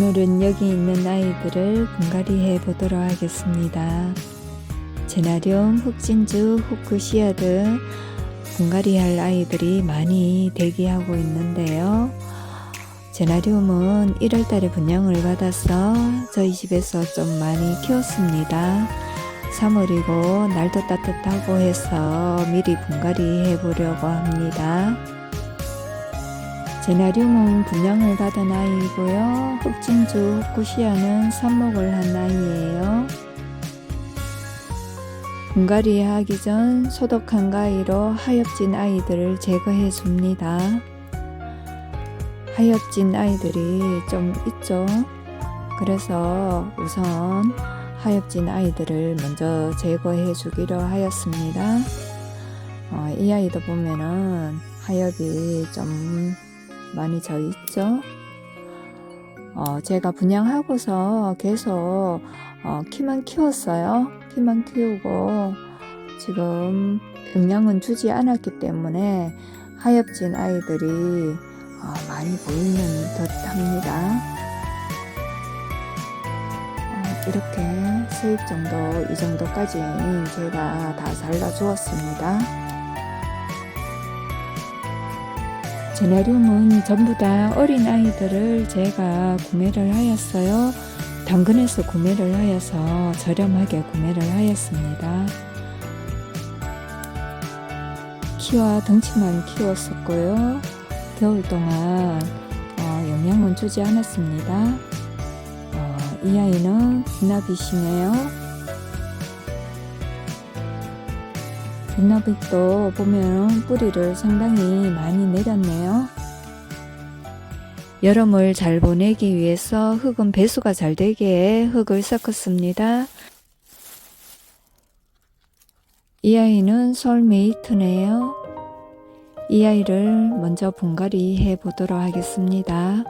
오늘은 여기 있는 아이들을 분갈이 해 보도록 하겠습니다. 제나리움, 흑진주, 후크시아드 분갈이 할 아이들이 많이 대기하고 있는데요. 제나리움은 1월달에 분양을 받아서 저희 집에서 좀 많이 키웠습니다. 3월이고 날도 따뜻하고 해서 미리 분갈이 해보려고 합니다. 제나리움은 분양을 받은 아이고요. 흑진주, 후쿠시아는 삽목을 한 아이예요. 분갈이 하기 전 소독한 가위로 하엽진 아이들을 제거해 줍니다. 하엽진 아이들이 좀 있죠. 그래서 우선 하엽진 아이들을 먼저 제거해 주기로 하였습니다. 어, 이 아이도 보면은 하엽이 좀 많이 져 있죠. 어, 제가 분양하고서 계속 어, 키만 키웠어요. 키만 키우고 지금 영양은 주지 않았기 때문에 하엽진 아이들이 어, 많이 보이는 듯 합니다. 어, 이렇게 세입 정도, 이 정도까지 제가 다 잘라 주었습니다. 제네리움은 전부 다 어린 아이들을 제가 구매를 하였어요. 당근에서 구매를 하여서 저렴하게 구매를 하였습니다. 키와 덩치만 키웠었고요. 겨울 동안 어, 영양은 주지 않았습니다. 어, 이 아이는 빛나빛이네요. 빛나빛도 보면 뿌리를 상당히 많이 내렸네요. 여름을 잘 보내기 위해서 흙은 배수가 잘 되게 흙을 섞었습니다. 이 아이는 솔메이트네요. 이 아이를 먼저 분갈이 해 보도록 하겠습니다.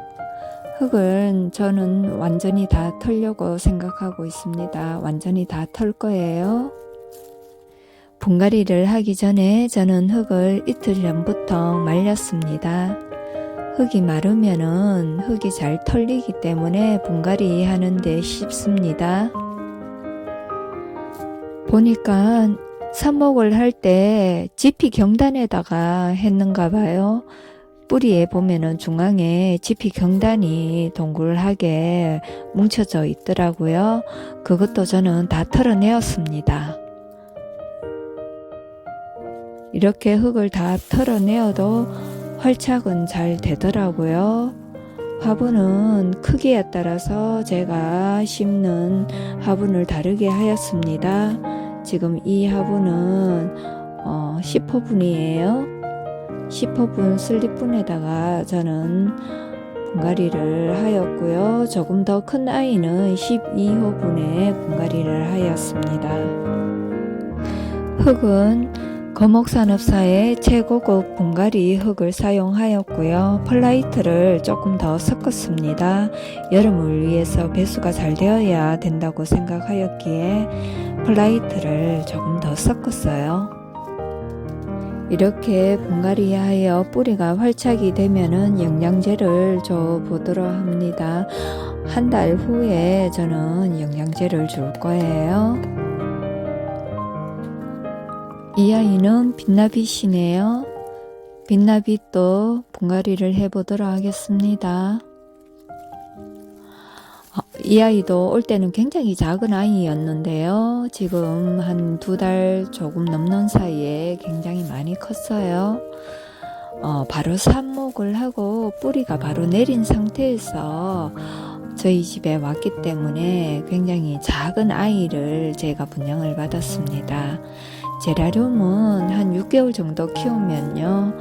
흙은 저는 완전히 다 털려고 생각하고 있습니다. 완전히 다 털 거예요. 분갈이를 하기 전에 저는 흙을 이틀 전부터 말렸습니다. 흙이 마르면은 흙이 잘 털리기 때문에 분갈이 하는데 쉽습니다. 보니까 삽목을 할 때 지피 경단에다가 했는가 봐요. 뿌리에 보면은 중앙에 지피 경단이 동글하게 뭉쳐져 있더라고요. 그것도 저는 다 털어내었습니다. 이렇게 흙을 다 털어내어도 활착은 잘 되더라고요. 화분은 크기에 따라서 제가 심는 화분을 다르게 하였습니다. 지금 이 화분은 어, 10호분이에요. 10호분 슬립분에다가 저는 분갈이를 하였고요. 조금 더 큰 아이는 12호분에 분갈이를 하였습니다. 흙은 거목산업사의 최고급 분갈이 흙을 사용하였고요. 펄라이트를 조금 더 섞었습니다. 여름을 위해서 배수가 잘 되어야 된다고 생각하였기에 펄라이트를 조금 더 섞었어요. 이렇게 분갈이하여 뿌리가 활착이 되면은 영양제를 줘 보도록 합니다. 한 달 후에 저는 영양제를 줄 거예요. 이 아이는 빛나빛이네요. 빛나빛도 분갈이를 해보도록 하겠습니다. 어, 이 아이도 올 때는 굉장히 작은 아이였는데요. 지금 한 두 달 조금 넘는 사이에 굉장히 많이 컸어요. 어, 바로 삽목을 하고 뿌리가 바로 내린 상태에서 저희 집에 왔기 때문에 굉장히 작은 아이를 제가 분양을 받았습니다. 제라늄은 한 6개월 정도 키우면요.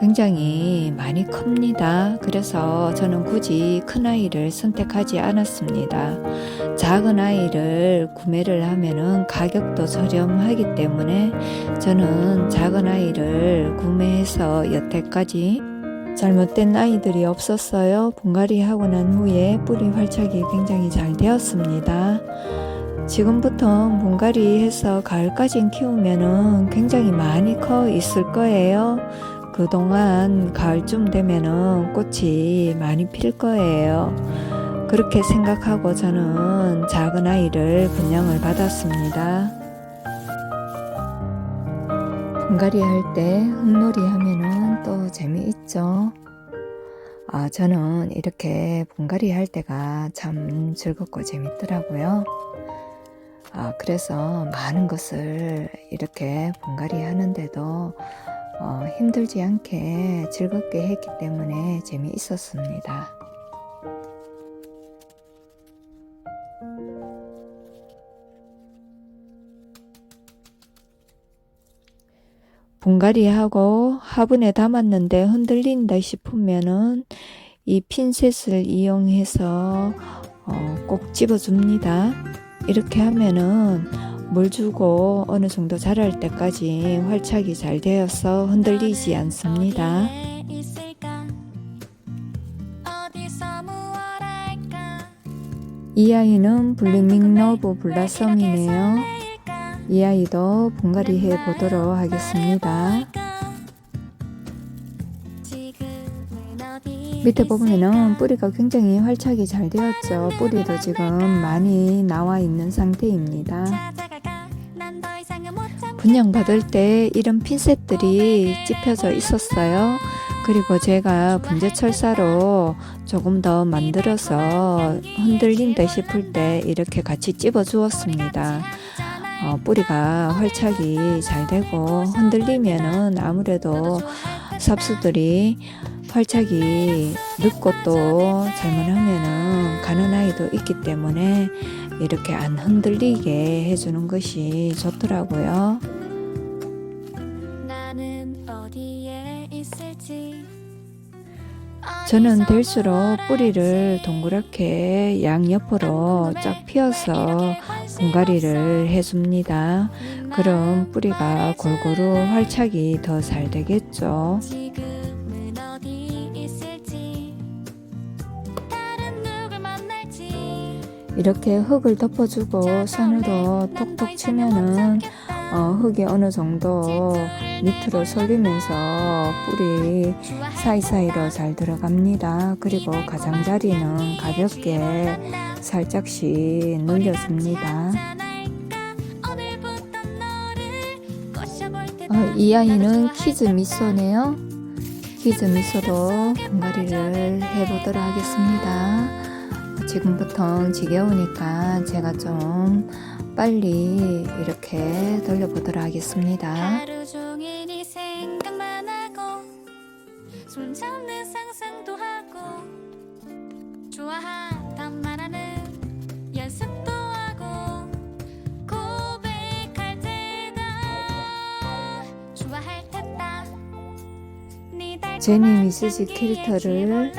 굉장히 많이 큽니다. 그래서 저는 굳이 큰 아이를 선택하지 않았습니다. 작은 아이를 구매를 하면은 가격도 저렴하기 때문에 저는 작은 아이를 구매해서 여태까지 잘못된 아이들이 없었어요. 분갈이 하고 난 후에 뿌리 활착이 굉장히 잘 되었습니다. 지금부터 분갈이 해서 가을까지 키우면은 굉장히 많이 커 있을 거예요. 그동안 가을쯤 되면은 꽃이 많이 필 거예요. 그렇게 생각하고 저는 작은 아이를 분양을 받았습니다. 분갈이 할 때 흙놀이 하면은 또 재미있죠. 아, 저는 이렇게 분갈이 할 때가 참 즐겁고 재밌더라고요. 아, 그래서 많은 것을 이렇게 분갈이 하는데도 어, 힘들지 않게 즐겁게 했기 때문에 재미있었습니다. 분갈이하고 화분에 담았는데 흔들린다 싶으면은 이 핀셋을 이용해서 어, 꼭 집어줍니다. 이렇게 하면은 물 주고 어느 정도 자랄 때까지 활착이 잘 되어서 흔들리지 않습니다. 이 아이는 블루밍 러브 블라썸이네요. 이 아이도 분갈이 해 보도록 하겠습니다. 밑에 보면은 뿌리가 굉장히 활착이 잘 되었죠. 뿌리도 지금 많이 나와 있는 상태입니다. 분양받을 때 이런 핀셋들이 찝혀져 있었어요. 그리고 제가 분재 철사로 조금 더 만들어서 흔들린다 싶을 때 이렇게 같이 찝어 주었습니다. 어, 뿌리가 활착이 잘 되고 흔들리면은 아무래도 삽수들이 활착이 늦고 또 잘못하면은 가는 아이도 있기 때문에 이렇게 안 흔들리게 해주는 것이 좋더라고요. 나는 어디에 있을지 저는 될수록 뿌리를 동그랗게 양옆으로 쫙 펴서 분갈이를 해줍니다. 그럼 뿌리가 골고루 활착이 더 잘 되겠죠. 이렇게 흙을 덮어주고 손으로 톡톡 치면은 어, 흙이 어느 정도 밑으로 쏠리면서 뿌리 사이사이로 잘 들어갑니다. 그리고 가장자리는 가볍게 살짝씩 눌려줍니다. 어, 이 아이는 키즈 미소네요. 키즈 미소도 분갈이를 해보도록 하겠습니다. 지금부터 지겨우니까 제가 좀 빨리 이렇게 돌려보도록 하겠습니다. 하루 종일 네 생각만 하고 손잡는 상상도 하고 좋아하단 말하는 연습도 하고 고백할 때다 좋아할 테다 네 제니 향기에 캐릭터를.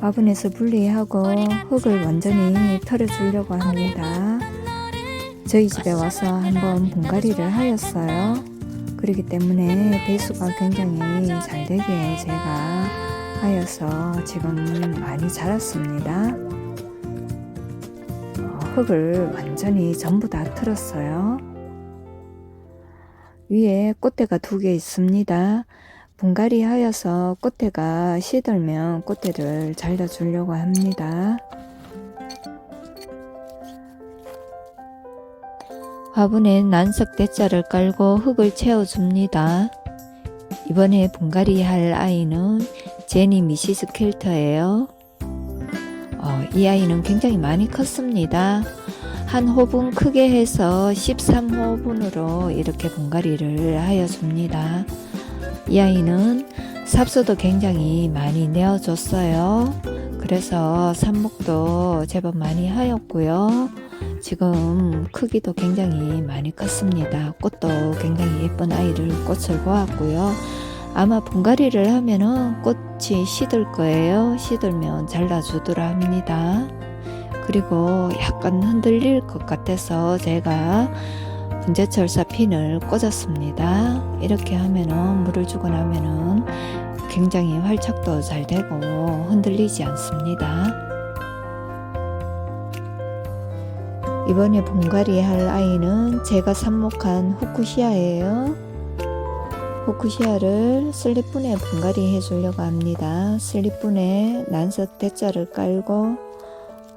화분에서 분리하고 흙을 완전히 털어주려고 합니다. 저희 집에 와서 한번 분갈이를 하였어요. 그렇기 때문에 배수가 굉장히 잘 되게 제가 하여서 지금 많이 자랐습니다. 어, 흙을 완전히 전부 다 틀었어요. 위에 꽃대가 두 개 있습니다. 분갈이 하여서 꽃대가 시들면 꽃대를 잘라주려고 합니다. 화분에 난석 대자를 깔고 흙을 채워줍니다. 이번에 분갈이 할 아이는 제니 미시스 켈터예요. 어, 이 아이는 굉장히 많이 컸습니다. 한 호분 크게 해서 13호분으로 이렇게 분갈이를 하여 줍니다. 이 아이는 삽수도 굉장히 많이 내어줬어요. 그래서 삽목도 제법 많이 하였고요. 지금 크기도 굉장히 많이 컸습니다. 꽃도 굉장히 예쁜 아이를 꽃을 보았고요. 아마 분갈이를 하면은 꽃이 시들 거예요. 시들면 잘라주더라 합니다. 그리고 약간 흔들릴 것 같아서 제가 분재철사 핀을 꽂았습니다. 이렇게 하면은 물을 주고 나면은 굉장히 활착도 잘 되고 흔들리지 않습니다. 이번에 분갈이 할 아이는 제가 삽목한 후쿠시아예요. 후쿠시아를 슬립분에 분갈이 해주려고 합니다. 슬립분에 난석 대자를 깔고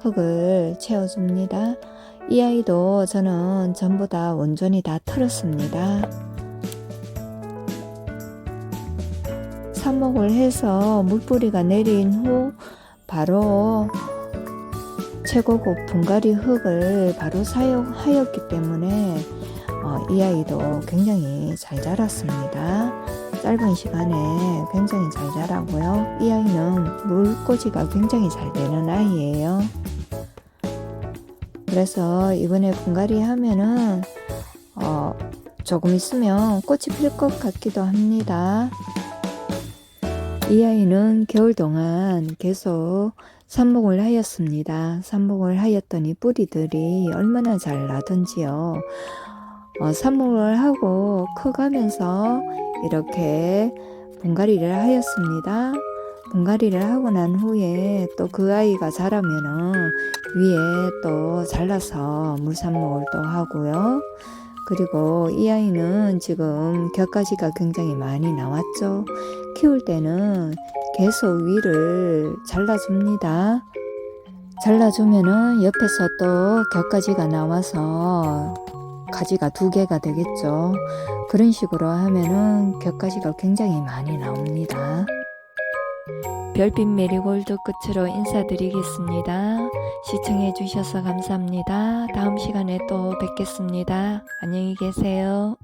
흙을 채워줍니다. 이 아이도 저는 전부 다 온전히 다 털었습니다. 삽목을 해서 물뿌리가 내린 후 바로 최고급 분갈이 흙을 바로 사용하였기 때문에 어, 이 아이도 굉장히 잘 자랐습니다. 짧은 시간에 굉장히 잘 자라고요. 이 아이는 물꽂이가 굉장히 잘 되는 아이예요. 그래서 이번에 분갈이 하면은 어, 조금 있으면 꽃이 필 것 같기도 합니다. 이 아이는 겨울 동안 계속 삽목을 하였습니다. 삽목을 하였더니 뿌리들이 얼마나 잘 나던지요. 어, 삽목을 하고 커가면서 이렇게 분갈이를 하였습니다. 분갈이를 하고 난 후에 또 그 아이가 자라면은 위에 또 잘라서 물삽목을 또 하고요. 그리고 이 아이는 지금 곁가지가 굉장히 많이 나왔죠. 키울 때는 계속 위를 잘라줍니다. 잘라주면은 옆에서 또 곁가지가 나와서 가지가 두 개가 되겠죠. 그런 식으로 하면은 곁가지가 굉장히 많이 나옵니다. 별빛 메리골드 끝으로 인사드리겠습니다. 시청해 주셔서 감사합니다. 다음 시간에 또 뵙겠습니다. 안녕히 계세요.